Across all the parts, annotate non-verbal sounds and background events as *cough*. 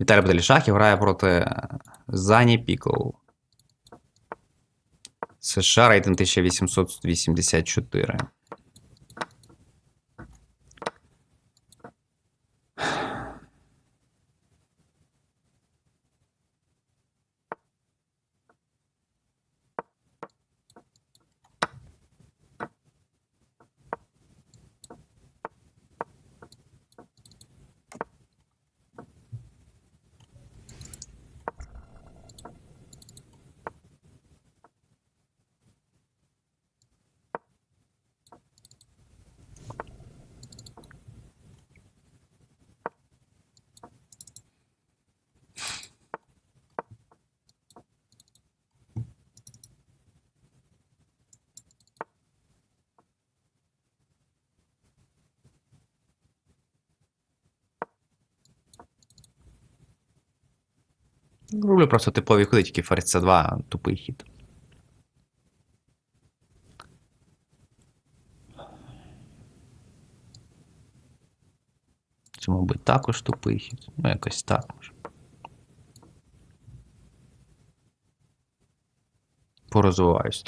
Віталій Бадалішахів грає проти Зані Пікл. США рейтинг 1884. Роблю просто типові ходи, тільки ферзь c 2 тупий хід. Це, мабуть, також тупий хід? Ну, якось так може. Порозвиваюсь.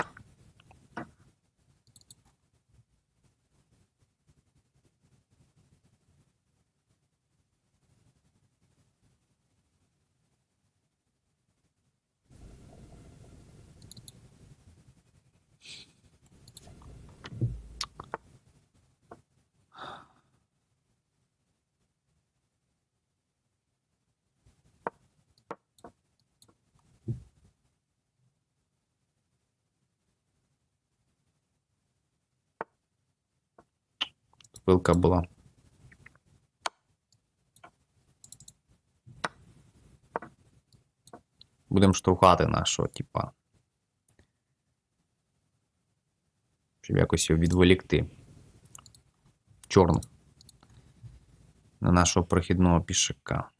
Трохи. Пилка була. Будемо штовхати нашого, типа. Щоб якось його відволікти. Чорних. На нашого прохідного пішака.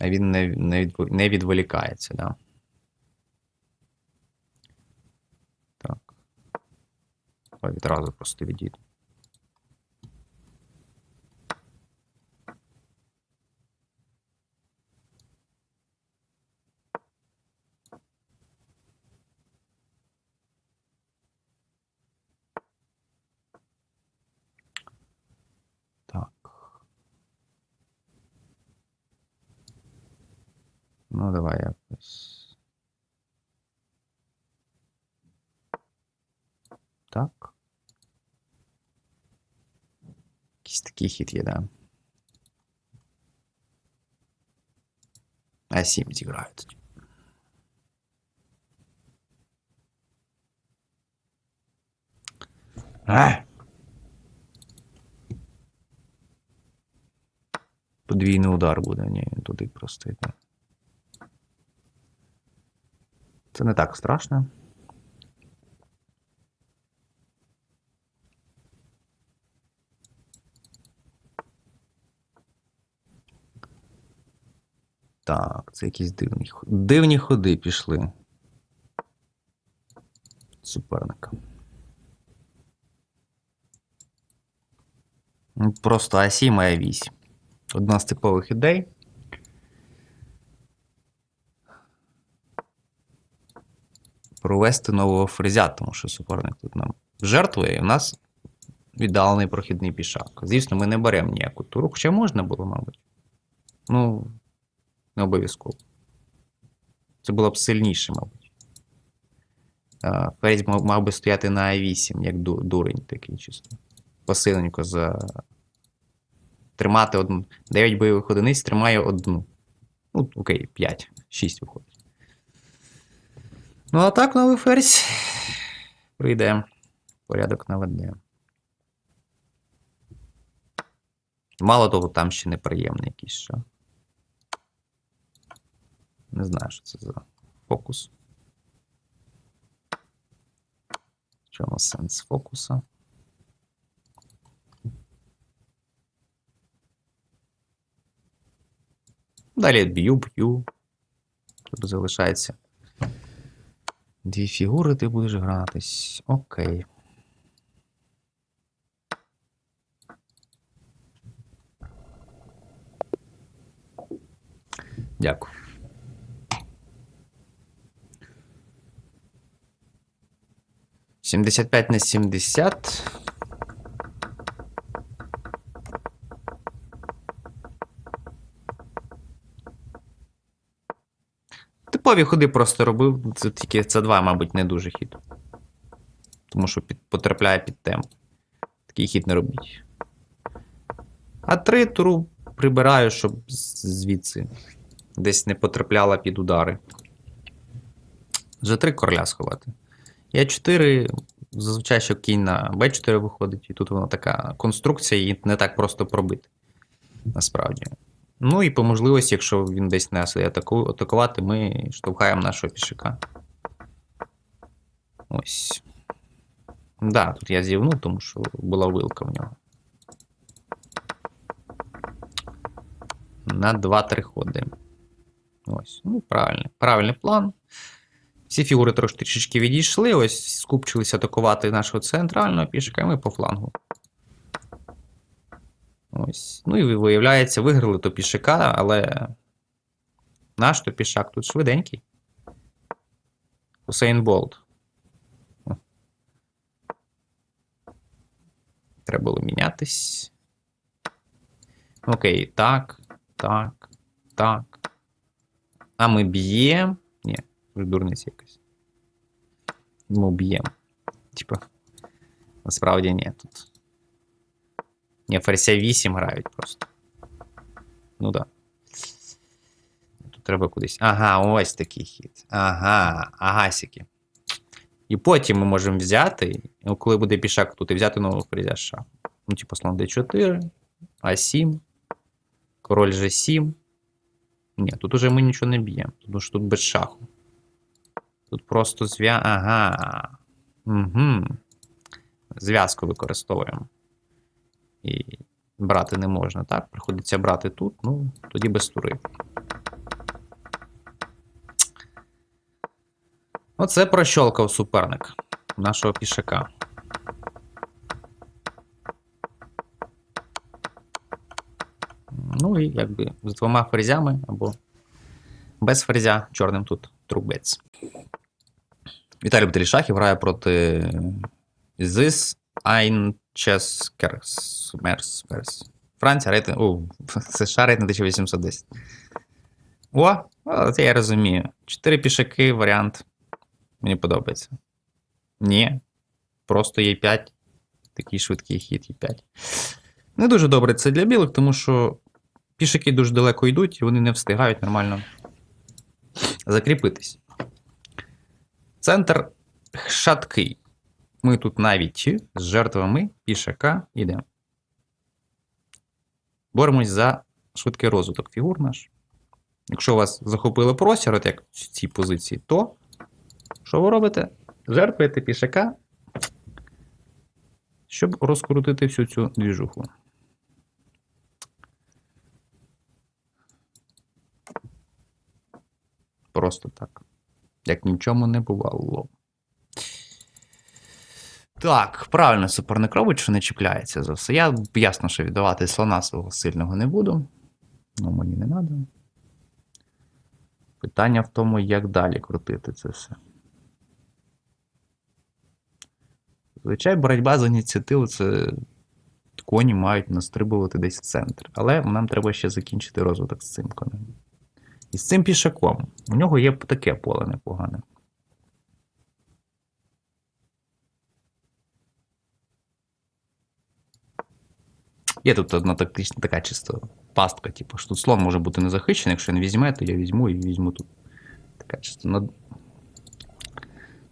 А він не, не, не відволікається, да? Так. Відразу просто відійду. Ну, давай якось. Так. Якийсь такий хід є, да. А 7 зіграють. тоді. А! Подвійний удар буде, ні, він туди просто Це не так страшно. Так, це якісь дивні, дивні ходи пішли. Суперника. Ну, Просто А7 має 8. Одна з типових ідей. Провести нового фрезя, тому що суперник тут нам жертвує, і в нас віддалений прохідний пішак. Звісно, ми не беремо ніяку туру, хоча можна було, мабуть. Ну, не обов'язково. Це було б сильніше, мабуть. Ферзь мав би стояти на А8, як дурень такий чисто. Посиленько за. Тримати одну. 9 бойових одиниць тримає одну. Ну, окей, 5, 6 виходить. Ну, а так новий ферзь. Прийде. Порядок наведе. Мало того, там ще неприємний якийсь що. Не знаю, що це за фокус. Чому сенс фокуса? Далі б'ю, б'ю. Тут залишається. Дві фігури ти будеш гратись. Окей. Дякую. Сімдесят п'ять на сімдесят. Типові ходи просто робив. Це тільки це 2 мабуть, не дуже хід. Тому що під, потрапляє під темп. Такий хід не робіть. А 3 туру прибираю, щоб звідси десь не потрапляла під удари. Вже 3 короля сховати. Я 4 зазвичай, що кінь на Б4 виходить, і тут вона така конструкція, її не так просто пробити. Насправді. Ну і по можливості, якщо він десь нас атаку, атакувати, ми штовхаємо нашого пішака. Ось. Да, тут я зівнув, тому що була вилка в нього. На 2-3 ходи. Ось. Ну, правильний. Правильний план. Всі фігури трошки відійшли, ось скупчилися атакувати нашого центрального пішака, і ми по флангу. Ось. Ну і виявляється, виграли то пішака, але наш то пішак тут швиденький. Хусейн Болт. Треба було мінятись. Окей, так, так, так. А ми б'ємо. Ні, дурниця якась. Ми б'ємо. Типа. Насправді ні тут. Ні, ферзя 8 грають просто. Ну да. Тут треба кудись. Ага, ось такий хід. Ага, агасики. І потім ми можемо взяти, ну, коли буде пішак тут, і взяти нового ферзя шаху. Ну, типу, слон d4, А7, король G7. Ні, тут уже ми нічого не б'ємо, тому що тут без шаху. Тут просто зв'я. Ага. Угу. Зв'язку використовуємо. І брати не можна, так? Приходиться брати тут, ну, тоді без тури. Оце прощолкав суперник нашого пішака. Ну і якби з двома ферзями або без ферзя, чорним тут трубець. Віталій Батрішахів грає проти Зис Айнческерс. Мерс. Мерс. Франція рейтинг. О, США рейтинг 1810. О, о, це я розумію. Чотири пішаки, варіант. Мені подобається. Ні. Просто є 5. Такий швидкий хід є 5. Не дуже добре це для білих, тому що пішаки дуже далеко йдуть, і вони не встигають нормально закріпитись. Центр шаткий. Ми тут навіть з жертвами пішака йдемо. Боремось за швидкий розвиток фігур наш. Якщо вас захопили простір, от як в цій позиції, то що ви робите? Жертвуєте пішака, щоб розкрутити всю цю двіжуху. Просто так. Як нічому не бувало. Так, правильно суперник робить, що не чіпляється за все. Я ясно, що віддавати слона свого сильного не буду. Ну, мені не треба. Питання в тому, як далі крутити це все. Звичайно, боротьба за ініціативу це коні мають настрибувати десь в центр. Але нам треба ще закінчити розвиток з цим конем. І з цим пішаком. У нього є таке поле непогане. Є тут одна така чисто пастка, типу, що тут слон може бути не захищений, якщо він візьме, то я візьму і візьму тут. Така чисто.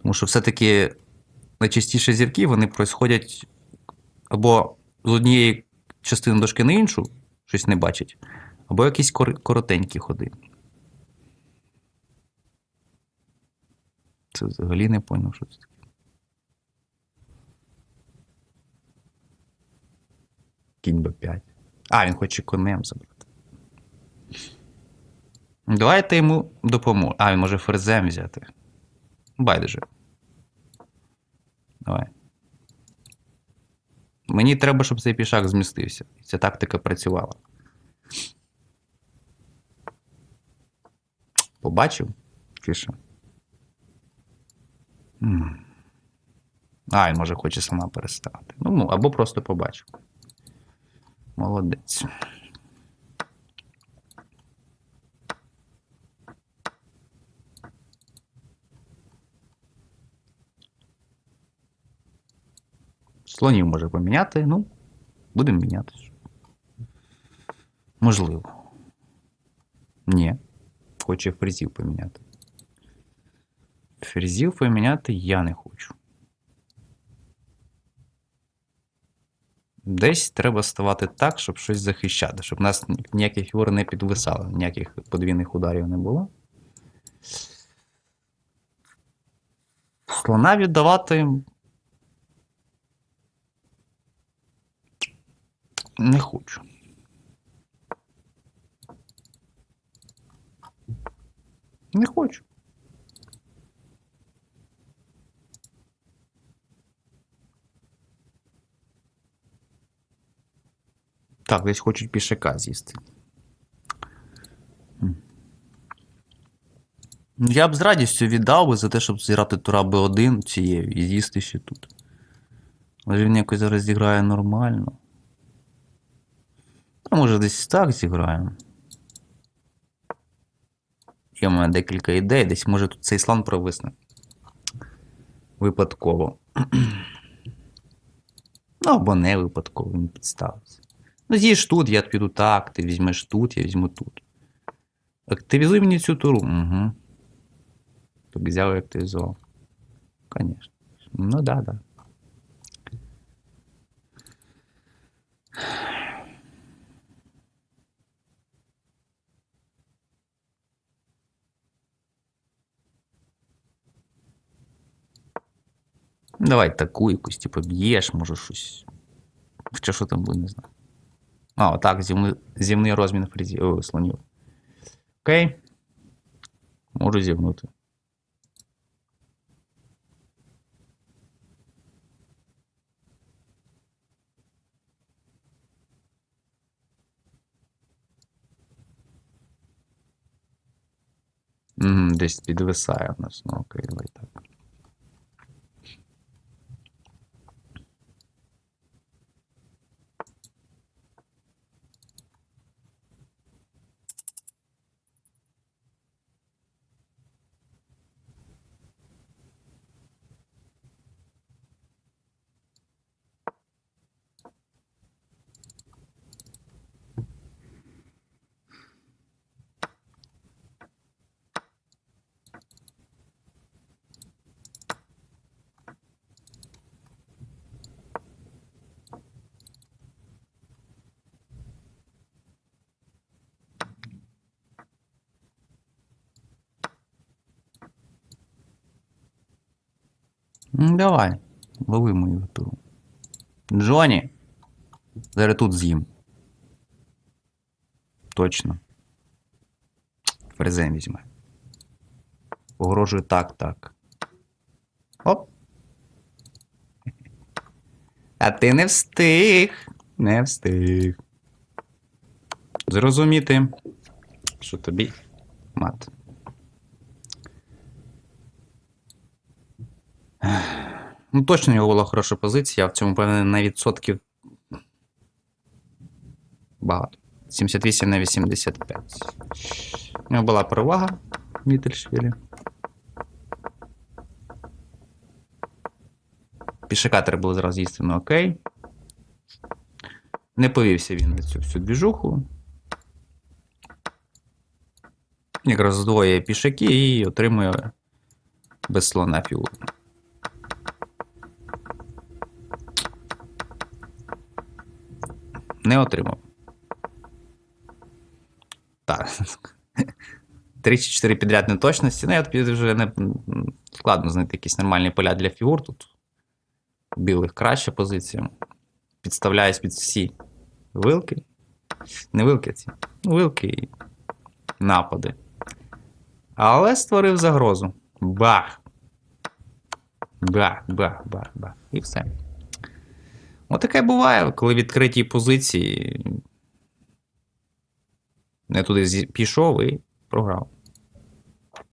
Тому що все-таки найчастіше зірки вони происходять або з однієї частини дошки на іншу, щось не бачать, або якісь кор- коротенькі ходи. Це взагалі не поняв, що це таке. Кінь Б5. А, він хоче конем забрати. Давайте йому допоможемо. А, він може ферзем взяти. Байдуже. Давай. Мені треба, щоб цей пішак змістився. Ця тактика працювала. Побачив? Чи. А, він може хоче сама переставити. Ну, ну, або просто побачив. Молодець. Слонів може поміняти, ну, будемо міняти. Можливо. Ні. Хоче фрезів поміняти. Фрезів поміняти я не хочу. Десь треба ставати так, щоб щось захищати, щоб нас ніяких фігур не підвисало, ніяких подвійних ударів не було. Слона віддавати. Не хочу. Не хочу. Так, десь хочуть пішака з'їсти. Ну, Я б з радістю віддав би за те, щоб зіграти тура Б1 цією і з'їсти ще тут. Але він якось зараз зіграє нормально. А може десь так зіграємо. Є в мене декілька ідей, десь може тут цей слон провисне. Випадково. *clears throat* ну, або не випадково, він підставиться. Ну, з'їж тут, я піду так, ти візьмеш тут, я візьму тут. Активізуй мені цю туру. Угу. Так взяв і активізував. Конечно. Ну да, да. Давай таку якусь, типу, б'єш, може щось. Хоча що там буде, не знаю. А, отак, зімний, зімний розмін фрізів, о, слонів. Окей. Можу зівнути. Угу, десь підвисає в нас. Ну окей, давай так. Ну, давай, лови мою туру. Джоні. Зараз тут з'їм. Точно. Фрезем візьме. Погрожую так, так. Оп. А ти не встиг. Не встиг. Зрозуміти, що тобі мат. Ну, точно у нього була хороша позиція, в цьому впевнений на відсотків багато. 78 на 85. У нього була перевага Мітельшвілі. Пішака треба було зразу їсти, ну окей. Не повівся він на цю всю двіжуху. Якраз здвоює пішаки і отримує без слона фігуру. Не отримав. Так. 3 чи 4 підряд неточності. Ну, я тобі вже не складно знайти якісь нормальні поля для фігур. Тут білих краща позиція. Підставляюсь під всі вилки. Не вилки ці. Ну, вилки і напади. Але створив загрозу. Бах! Бах, бах, бах, бах. І все. Отаке буває, коли відкриті позиції. Не туди пішов і програв.